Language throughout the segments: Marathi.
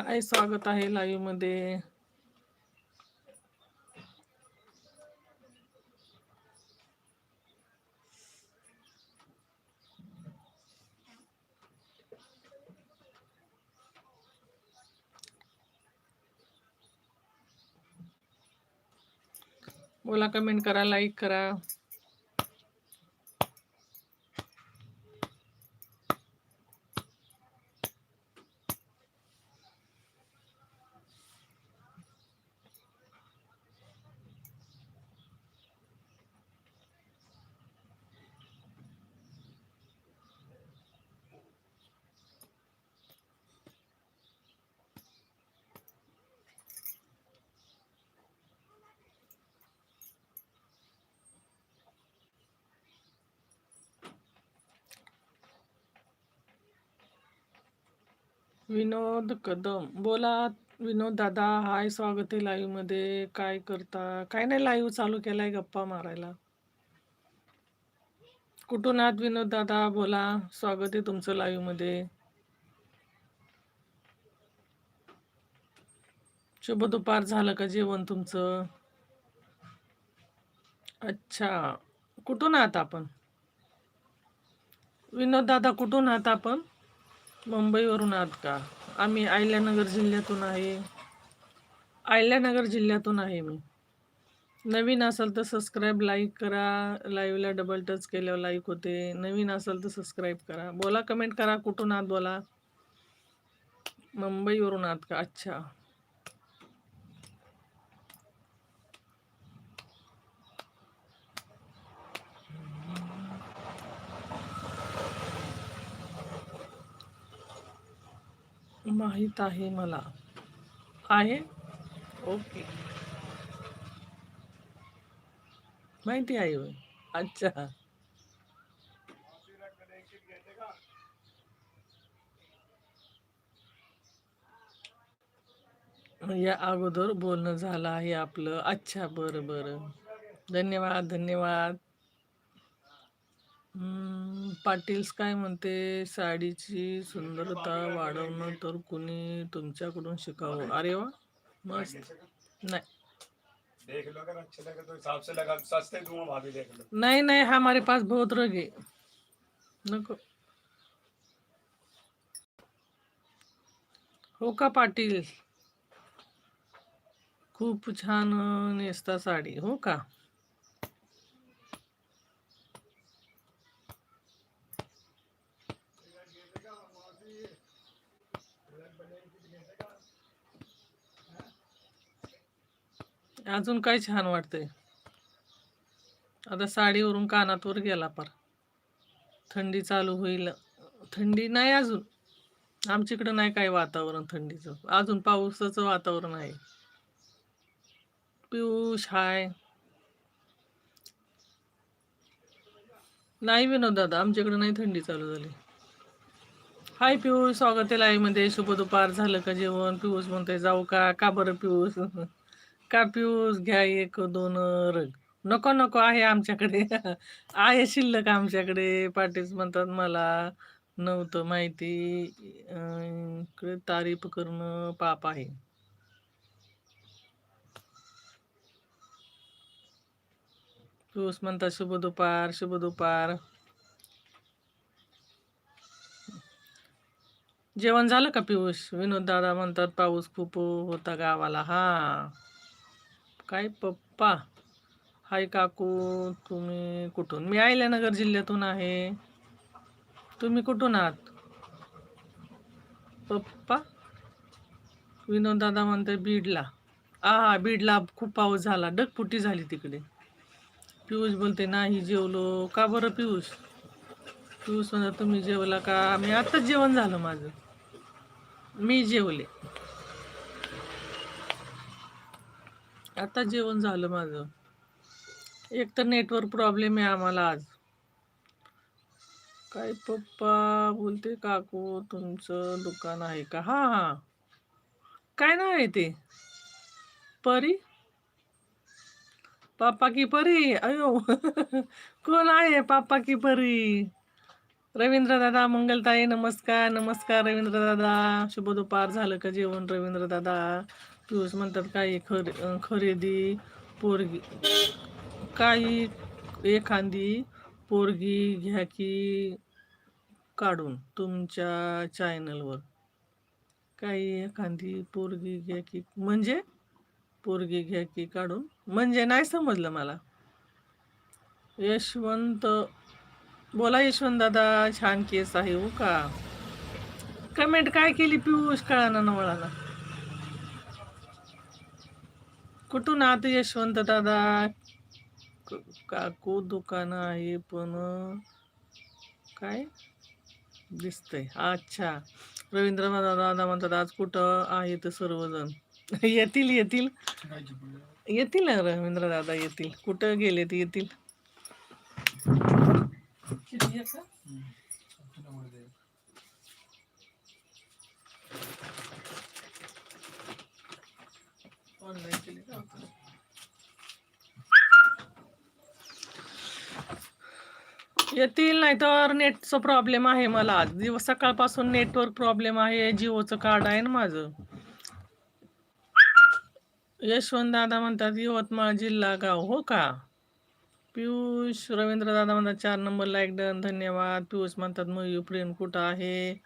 हाय स्वागत आहे लाईव्हमध्ये. बोला कमेंट करा लाईक करा. विनोद कदम. बोला विनोद दादा हाय स्वागत आहे लाईव्हमध्ये. काय करता? काय नाही लाईव्ह चालू केलाय गप्पा मारायला. कुठून आहात विनोद दादा? बोला. स्वागत आहे तुमचं लाईव्हमध्ये. शुभ दुपार झालं का जेवण तुमचं? अच्छा. कुठून आहात आपण? विनोद दादा कुठून आहात आपण? मुंबईवरून आहात का? आम्ही अहिल्यानगर जिल्ह्यातून आहे. अहिल्यानगर जिल्ह्यातून आहे मी. नवीन असेल तर सबस्क्राईब लाईक करा. लाईव्हला डबल टच केल्यावर लाईक होते. नवीन असेल तर सबस्क्राईब करा. बोला कमेंट करा. कुठून आहात बोला? मुंबईवरून आहात का? अच्छा. माहीत आहे मला. आहे? ओके. माहिती आहे अच्छा. या अगोदर बोलणं झालं आहे आपलं. अच्छा बरं बरं. धन्यवाद धन्यवाद. पाटील्स काय म्हणते? साडीची सुंदरता वाढवणं तर कुणी तुमच्याकडून शिकावं? अरे वा मस्त. नाही. नाही नाही हा नहीं नहीं हमारे पास बहुत रग नको. हो का पाटील? खूप छान नेसता साडी हो का? अजून काय छान वाटतंय. आता साडीवरून कानातवर गेला पार. थंडी चालू होईल. थंडी नाही अजून. आमच्याकडं नाही काय वातावरण थंडीचं. अजून पावसाचं वातावरण आहे. पियुष हाय. नाही विनोद दादा आमच्याकडे नाही थंडी चालू झाली. हाय पियुष स्वागत आहे लाईव्हमध्ये शुभ दुपार झालं का जेवण? पियुष म्हणतोय जाऊ का? का बरं पियुष? का पियुष घ्या एक दोन रग. नको नको आहे आमच्याकडे. आहे शिल्लक आमच्याकडे. पाटील म्हणतात मला नव्हतं माहिती अं, इकडे तारीफ करणं पाप आहे. पियुष म्हणतात शुभ दुपार शुभ दुपार जेवण झालं का पियुष विनोद दादा म्हणतात पाऊस खूप होता गावाला. हा. काय पप्पा? हाय काकू तुम्ही कुठून? मी अहिल्यानगर जिल्ह्यातून आहे. तुम्ही कुठून आहात? पप्पा? विनोद दादा म्हणते बीडला. आ हा बीडला खूप पाऊस झाला. डगपुटी झाली तिकडे. पियुष बोलते नाही जेवलो. का बरं पियुष? पियुष म्हणतात तुम्ही जेवला का? मी आत्ताच जेवण झालं माझं. मी जेवले. आता जेवण झालं माझं. एक तर नेटवर्क प्रॉब्लेम आहे आम्हाला आज. काय पप्पा बोलते काकू तुमचं दुकान आहे का? हा हा. काय नाव आहे ते? परी? पापा की परी? अयो. कोण आहे पापा की परी? रवींद्र दादा मंगलताई नमस्कार नमस्कार रवींद्र दादा. शुभ दुपार झालं का जेवण रवींद्र दादा? पियुष म्हणतात काही खरे खरेदी पोरगी काही एखादी पोरगी घ्या की काढून तुमच्या चॅनलवर काही एखादी पोरगी घ्या की म्हणजे पोरगी घ्या की काढून म्हणजे नाही समजलं मला. यशवंत बोला यशवंत दादा छान केस आहे हो का? कमेंट काय केली पियुष कळाना ना कुठून आत यशवंत दादा? क- काकू दुकान आहे पण काय? दिसतंय. अच्छा. रवींद्र दादा दादा म्हणतात आज कुठं आहे तर सर्वजण? येतील येतील. येतील ना रवींद्र दादा येतील. कुठं गेले ते येतील? ऑनलाईन केली का? येतील नाही तर नेटचा प्रॉब्लेम आहे मला. दिवस सकाळपासून नेटवर्क प्रॉब्लेम आहे. जिओचं कार्ड आहे ना माझं. यशवंत दादा म्हणतात यवतमाळ जिल्हा गाव. हो का? पियुष रवींद्र दादा म्हणतात चार नंबर लाईक डन धन्यवाद. पियुष म्हणतात मयू प्रेम कुठं आहे?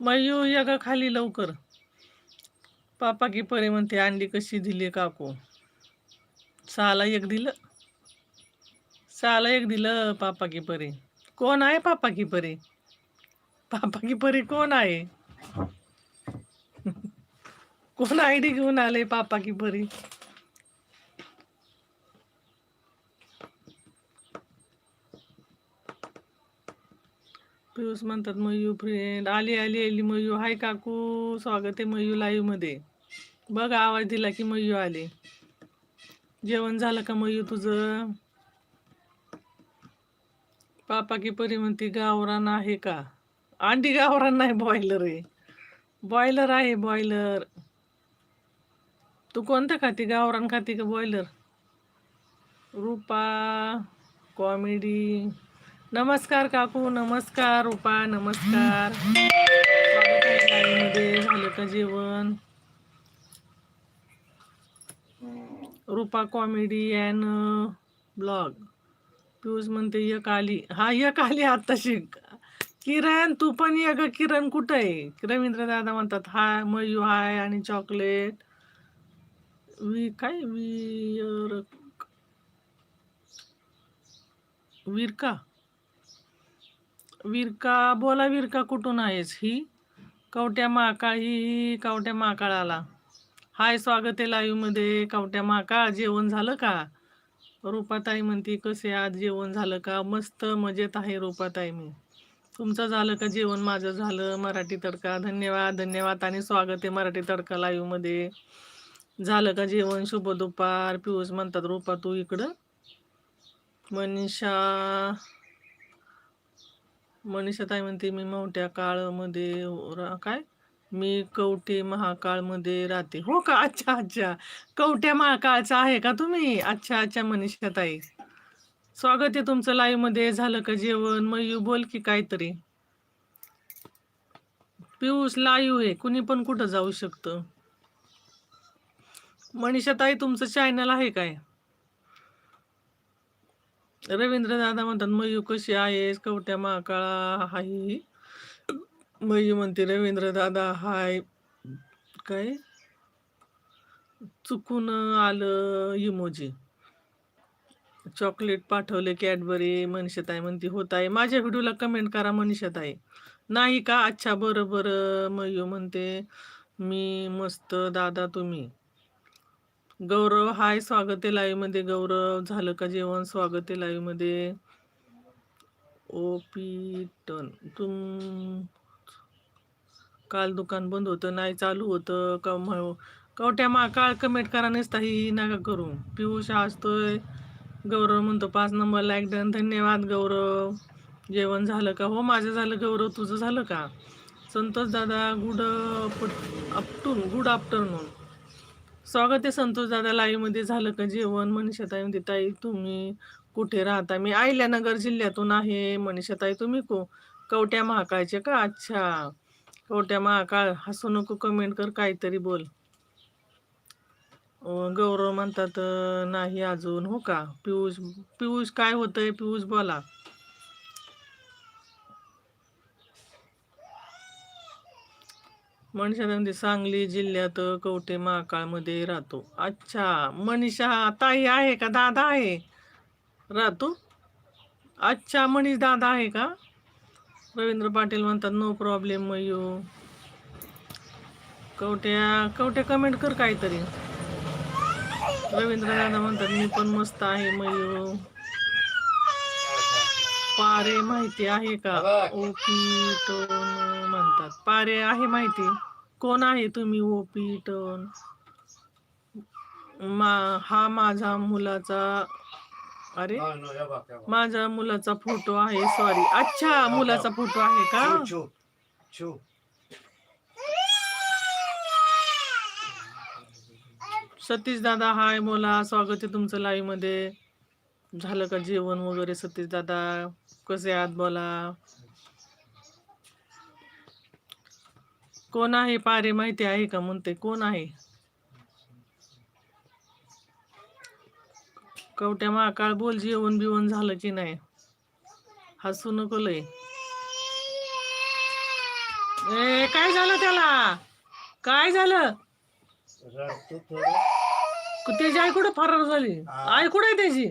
मयू या खाली लवकर. पापा की परी म्हणते अंडी कशी दिली काकू? सहाला एक दिलं. सहाला एक दिलं पापा की परी. कोण आहे पापा की परी? पापा की परी कोण आहे? कोण आयडी घेऊन आले पापा की परी? पियुष म्हणतात मयू फ्रेंड आली आली आली मयू. हाय काकू. स्वागत आहे मयू लाईव्हमध्ये. बघ आवाज दिला की मयू आले. जेवण झालं का मयू तुझं? पापा की परी म्हणते गावरान आहे का? अंडी गावरान नाही बॉयलर आहे. बॉयलर आहे बॉयलर तू कोणतं खाती गावरान खाती का बॉयलर रूपा कॉमेडी नमस्कार काकू नमस्कार रूपा नमस्कार. झालं का जेवण? Rupa comedy and blog. Piyush म्हणते एक आली. हा एक आली आत्ताशी किरण तू पण ये ग. किरण कुठं आहे? रवींद्र दादा म्हणतात हाय मयू हाय आणि चॉकलेट. वी काय? वीर का विरका बोला विरका कुठून आहेस ही? कवट्या महाकाळ ही कवट्या महाकाळाला हाय स्वागत आहे लाईवमध्ये कवट्या महाकाळ जेवण झालं का? रूपाताई म्हणते कसे आज जेवण झालं का? मस्त मजेत आहे रूपाताई मी. तुमचं झालं का जेवण? माझं झालं. मराठी तडका. धन्यवाद धन्यवाद. आणि स्वागत आहे मराठी तडका लाईवमध्ये झालं का जेवण? शुभ दुपार. पियुष म्हणतात रूपा तू इकडं. मनीषा मनीषा ताई म्हणते मी मोठ्या काळमध्ये रा- काय? मी कवटे महाकाळमध्ये राहते. हो का? अच्छा अच्छा. कवट्या महाकाळचा आहे का तुम्ही? अच्छा अच्छा मनीषा ताई स्वागत आहे तुमचं लाईव्हमध्ये झालं का जेवण? मयू बोल की काहीतरी. पियुष लाईव्ह आहे. कुणी पण कुठं जाऊ शकतं. मनीषा ताई तुमचं चॅनल आहे काय? रवींद्र दादा म्हणतात मयू कशी आहेस? कवट्या महाकाळा हाय. मयू म्हणते रवींद्र दादा हाय. काय? चुकून आलं इमोजी. चॉकलेट पाठवले कॅडबरी मनीषाताई म्हणते होत आहे माझ्या व्हिडिओला कमेंट करा मनीषाताई. नाही का? अच्छा बरं बरं मयू म्हणते. मी मस्त दादा तुम्ही. गौरव हाय स्वागत आहे लाईव्हमध्ये गौरव झालं का जेवण? स्वागत आहे लाईव्हमध्ये ओपीटन तुम काल दुकान बंद होतं नाही चालू होतं. का कवट्या मा काळ कमेंट करा नसता ही नका करू. पियुष असतोय गौरव म्हणतो पाच नंबर लाईक डन धन्यवाद गौरव. जेवण झालं का? हो माझं झालं गौरव. तुझं झालं का? संतोष दादा गुड आफ्टून गुड आफ्टरनून. स्वागत आहे संतोष दादा लाईव्हमध्ये झालं का जेवण? मनीषाताई म्हणते ताई तुम्ही कुठे राहता? मी आयल्यानगर जिल्ह्यातून आहे. मनीषाताई तुम्ही को कवट्या महाकाळचे का? अच्छा. कवट्या महाकाळ. हसू नको कमेंट कर काहीतरी बोल. गौरव म्हणतात नाही अजून हो का? पियुष पियुष काय होतंय? पियुष बोला. मनीषा गांधी सांगली जिल्ह्यात कवटे महाकाळमध्ये राहतो. अच्छा मनीषा ताई आहे का? दादा आहे. राहतो. अच्छा मनीष दादा आहे का? रवींद्र पाटील म्हणतात नो प्रॉब्लेम मयू कवट्या कवट्या कमेंट कर काहीतरी. रवींद्र दादा म्हणतात मी पण मस्त आहे मयू पारे माहिती आहे का? ओपी टोन म्हणतात पारे आहे माहिती. कोण आहे तुम्ही ओपी टोन मा हा माझा मुलाचा अरे हा, हे हे. माझ्या मुलाचा फोटो आहे सॉरी अच्छा मुलाचा फोटो आहे का. सतीश दादा हाय बोला स्वागत आहे तुमचं लाईव्हमध्ये. झालं का जेवण वगैरे सतीश दादा? कसे आहात बोला? कोण आहे पारे माहिती आहे का म्हणते? कोण आहे? कवट्या महाकाळ बोल जेवण बिवण झालं की नाही? हसू नको लय. ए काय झालं त्याला? काय झालं? त्याची आई कुठं फरार झाली. आई कुठे आहे त्याची?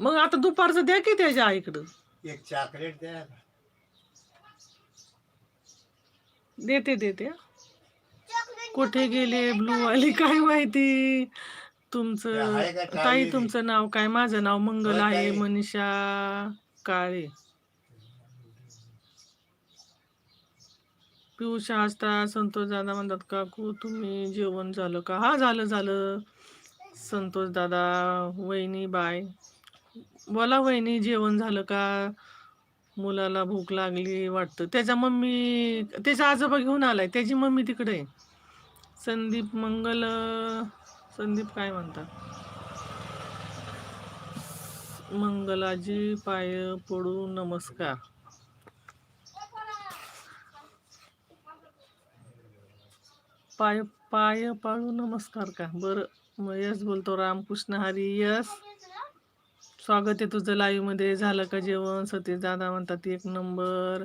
मग आता दुपारचं द्या की त्याच्या आईकडं. एक चॉकलेट द्या. देते देते. कुठे गेले ब्लू वाली? काय माहिती? तुमचं ताई? तुमचं नाव काय? माझं नाव मंगल आहे. मनीषा काळे. पियुष हसता संतोष दादा म्हणतात काकू तुम्ही जेवण झालं का? हा झालं झालं. संतोष दादा वहिनी बाय. बोला वहिनी जेवण झालं का? मुलाला भूक लागली वाटतं. त्याच्या मम्मी त्याचा आजोबा घेऊन आलाय. त्याची मम्मी तिकडे आहे. संदीप मंगल संदीप काय म्हणतात मंगलाजी पाय पडू नमस्कार. पाय पाय पाळू नमस्कार का? बरं मग यस बोलतो. रामकृष्ण हरी यस स्वागत आहे तुझं लाईव्हमध्ये. झालं का जेवण? सतीश दादा म्हणतात एक नंबर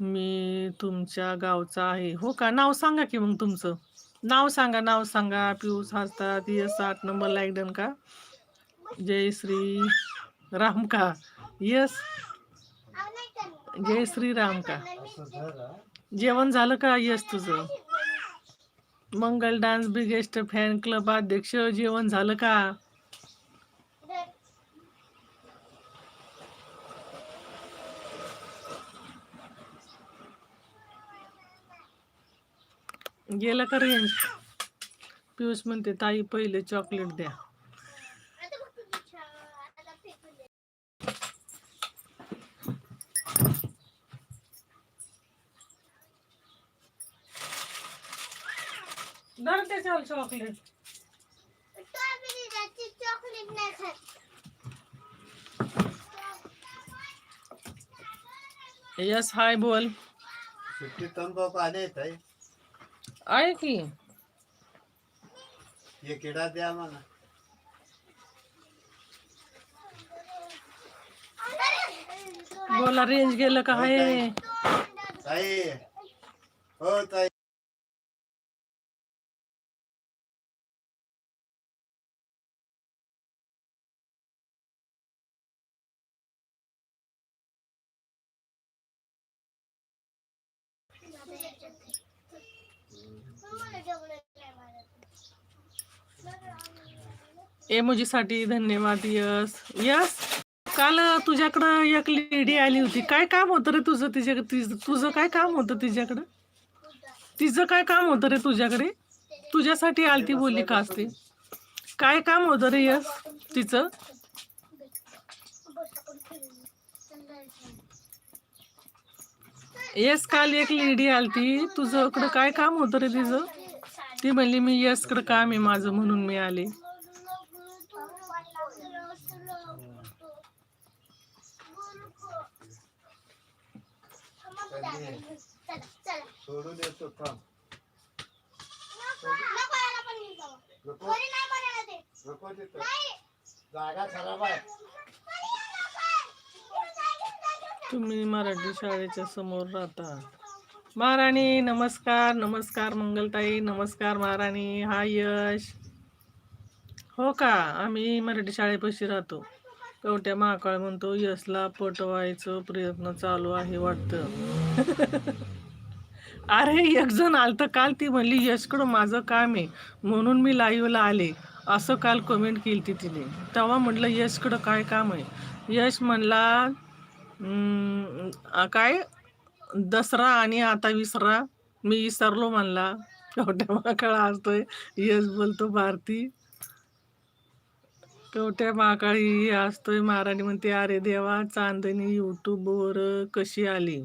मी तुमच्या गावचा आहे. हो का? नाव सांगा की मग तुमचं. नाव सांगा नाव सांगा. पियुष हसतात. यस आठ नंबर लाईक डन का? जय श्री राम का? यस जय श्री राम का? जेवण झालं का यस तुझं? Mangal dance biggest fan club अध्यक्ष जेवण झालं का? गेलं का रेंज पियुष म्हणते, ताई, पहिले चॉकलेट द्या. त्याच्यावर चॉकलेट चॉकलेट यस हाय बोल. आहे की? हे किडा द्या मला बोला रेंज गेलं का आहे ताई हो। ताई एमोजीसाठी धन्यवाद यस. यस काल तुझ्याकडं एक लेडी आली होती. काय काम होतं रे तुझं तिच्या तिचं तुझं काय काम होतं तिच्याकडं? तिचं काय काम होतं रे तुझ्याकडे? तुझ्यासाठी आलती बोलली का असते? काय काम होतं रे यस तिचं? येस काल एक लेडी आलती. तुझं काय काम होतं रे तिचं? ती म्हणली मी यसकडं काम आहे माझं म्हणून मी आले. सोडून येतो थांब नको तिथं जागा खराब आहे तुम्ही मराठी शाळेच्या समोर राहता. महाराणी नमस्कार नमस्कार मंगलताई नमस्कार महाराणी. हा यश. हो का? आम्ही मराठी शाळेपाशी राहतो. कवट्या महाकाळ म्हणतो यशला पटवायचं प्रयत्न चालू आहे वाटतं. अरे एक जण आलतं काल ती म्हणली यशकडं माझं काम आहे म्हणून मी लाईव्हला आले. असं काल कमेंट केली ती तिने. तेव्हा म्हटलं यशकडं काय काम आहे? यश म्हणला काय? दसरा आणि आता विसरा. मी विसरलो म्हणला. कवट्या माकाळ असतोय यश बोलतो भारती कवट्या माकाळी असतोय महाराणी म्हणते अरे देवा चांदणी यूट्यूबवर कशी आली?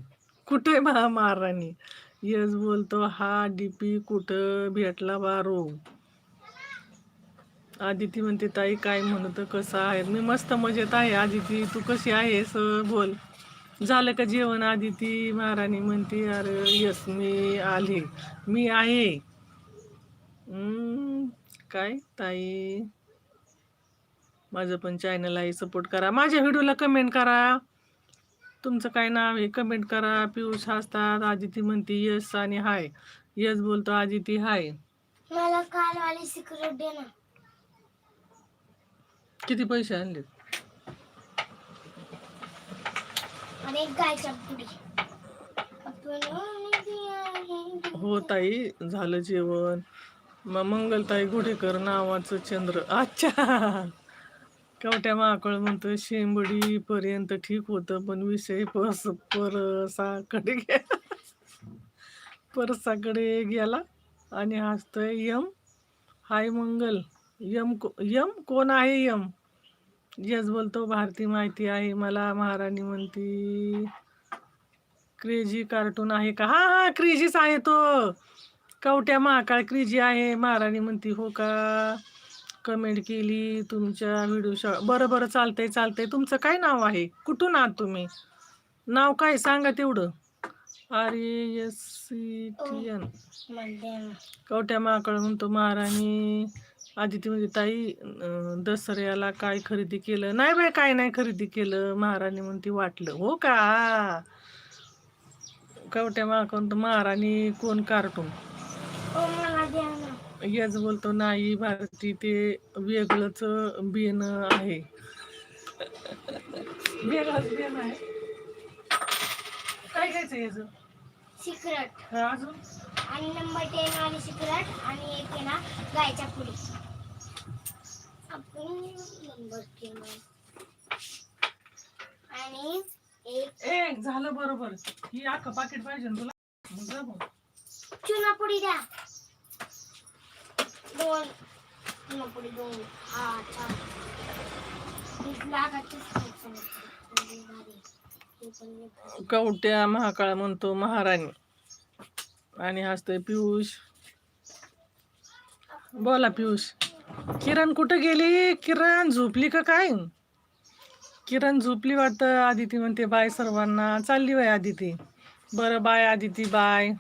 कुठे महा महाराणी यश बोलतो हा डीपी कुठं भेटला बारो आदिती म्हणते ताई काय म्हणत कसं आहे? मी मस्त मजेत आहे आदिती तू कशी आहेस बोल. झालं का जेवण आदिती? महाराणी म्हणते अरे यस मी आले. मी आहे. काय ताई? माझं पण चॅनल आहे सपोर्ट करा. माझ्या व्हिडिओला कमेंट करा. तुमचं काय नाव आहे? कमेंट करा. पियुष हसतात. आदिती म्हणते यस आणि हाय यस बोलतो आदिती हाय मला काल वाली सिक्रेट दे ना किती पैसे आणले आणि एक गायच्या पुडी आपण हो ताई झालं जेवण. मग मंगलताई घोडेकर नावाचं चंद्र. अच्छा! कवट्या माकळ म्हणतो शेंबडी पर्यंत ठीक होतं पण विषय परस परसाकडे गेला परसाकडे गेला आणि हसतोय यम हाय मंगल यम को यम कोण आहे यम? यस बोलतो भारती माहिती आहे मला महाराणी म्हणती. क्रेजी कार्टून आहे का? हा हा क्रेजीच आहे तो. कवट्या महाकाळ क्रेजी आहे महाराणी म्हणती हो का? कमेंट केली तुमच्या व्हिडिओ शा बरं बरं चालतंय चालतंय. तुमचं काय नाव आहे? कुठून आहात तुम्ही? नाव काय? सांगा तेवढं. R S C T N कवट्या माकड म्हणतो महाराणी. आदिती म्हणजे ताई दसऱ्याला काय खरेदी केलं? नाही बाय काय नाही खरेदी केलं. महाराणी म्हणते वाटलं. हो का? कवट्या माकड म्हणतो महाराणी कोण कार्टून याच बोलतो नाही भारती ते वेगळंच बिन आहे. वेगळंच बिन आहे. काय घ्यायचं याचं? सिक्रेट. हा, अजून? आणि नंबर टेन वाली सिक्रेट आणि एक आहे ना गायच्या पुडी आपण नंबर टेन आणि एक झालं बरोबर. ही अख्खं पाकिट पाहिजे ना तुला. मग जा. चुना पुडी द्या. दोन. चुना दोन. हा चार. एक म्हणजे कवट्या महाकाळ म्हणतो महाराणी. आणि हसतोय पियुष. बोला पियुष. किरण कुठं गेली? किरण झोपली का काय? किरण झोपली वाटतं आदिती म्हणते बाय सर्वांना. चालली बाय आदिती. बरं बाय आदिती बाय.